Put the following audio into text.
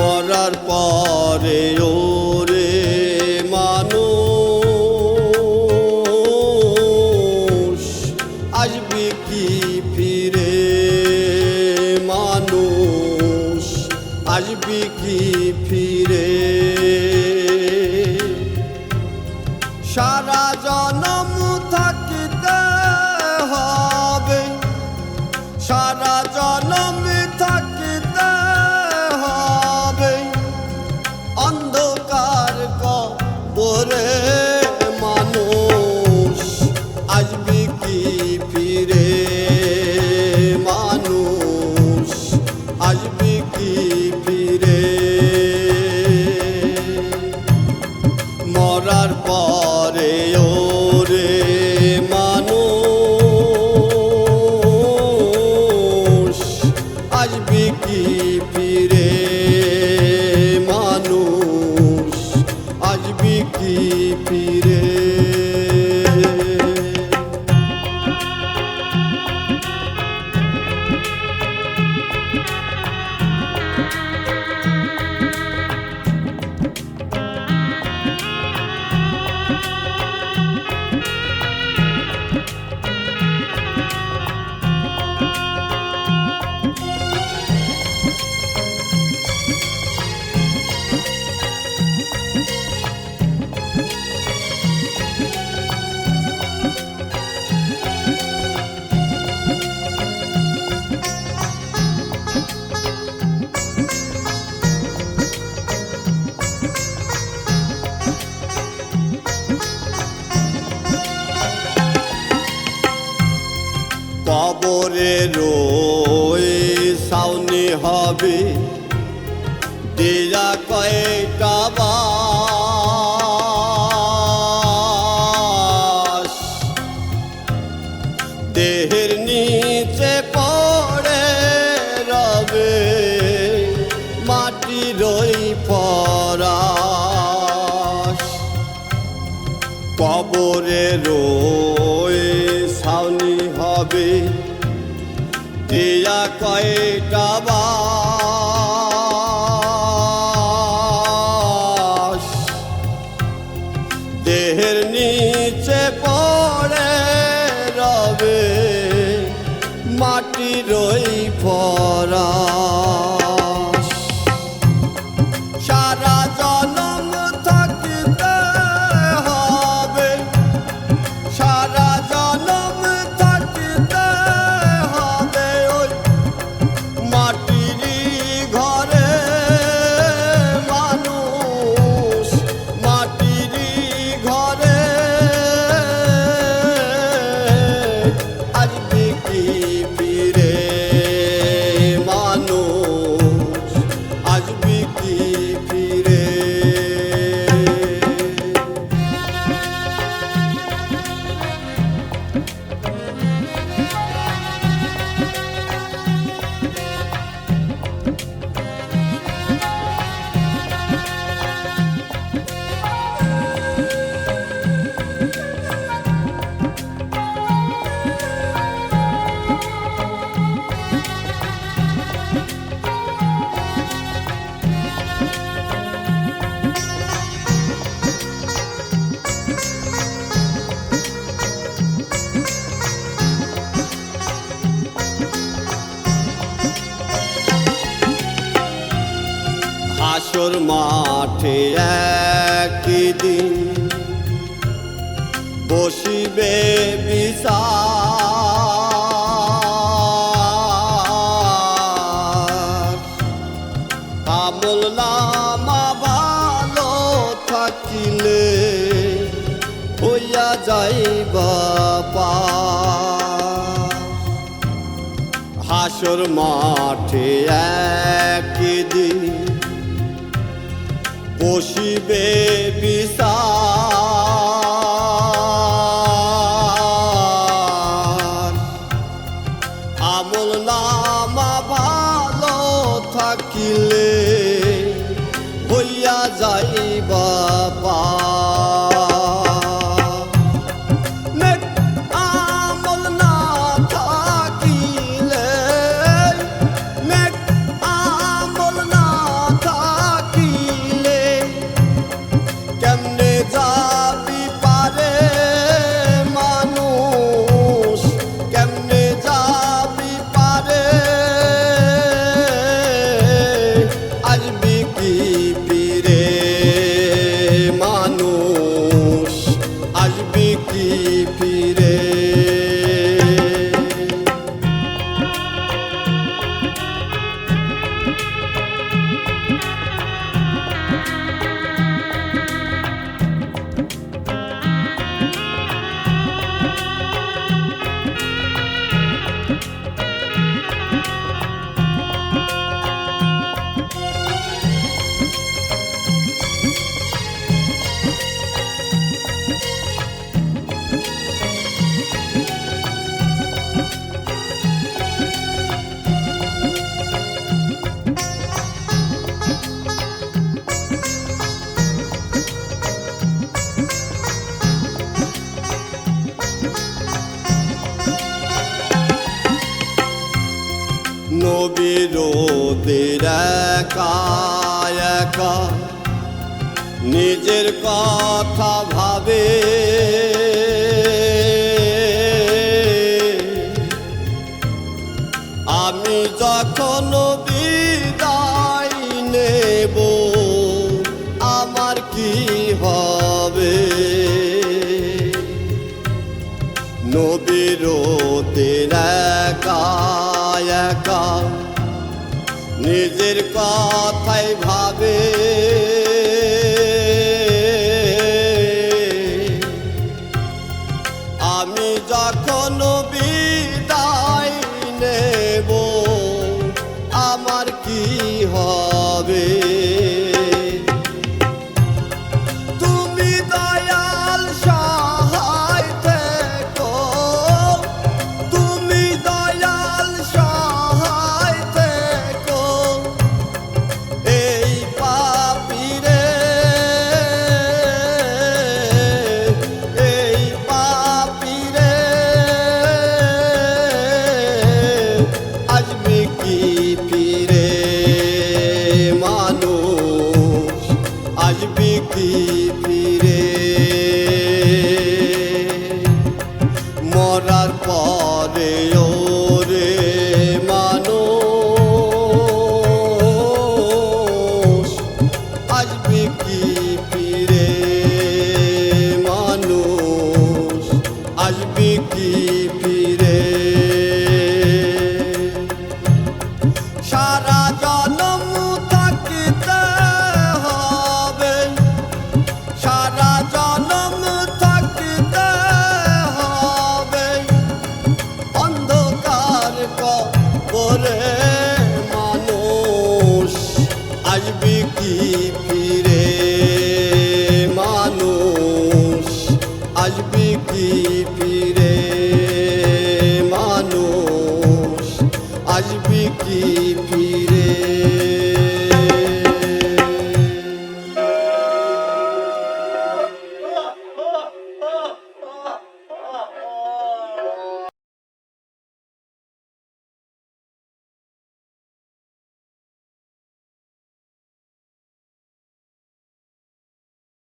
পরে ওরে মানুষ আসবে কি ফিরে মানুষ আসবে কি ফিরে? সারা কি সাউনি হবে। দেয়া কয়টা বাস। দেহের নিচে পড়ে রবে মাটি রই পরাস কবরে রয়ে সাউনি হবে। দেয়া কয়টা বাস? দেহের নিচে পড়ে রবে মাটি রই পরাস হাসর মাঠে একদিন বসিবে বিচার। নামা ভালো থাকিলে হইয়া যাইবা হাসর মাঠে একদিন বসিবে বিচার একা একা নিজের কথা ভাবে নিজের ಮಾಡಿ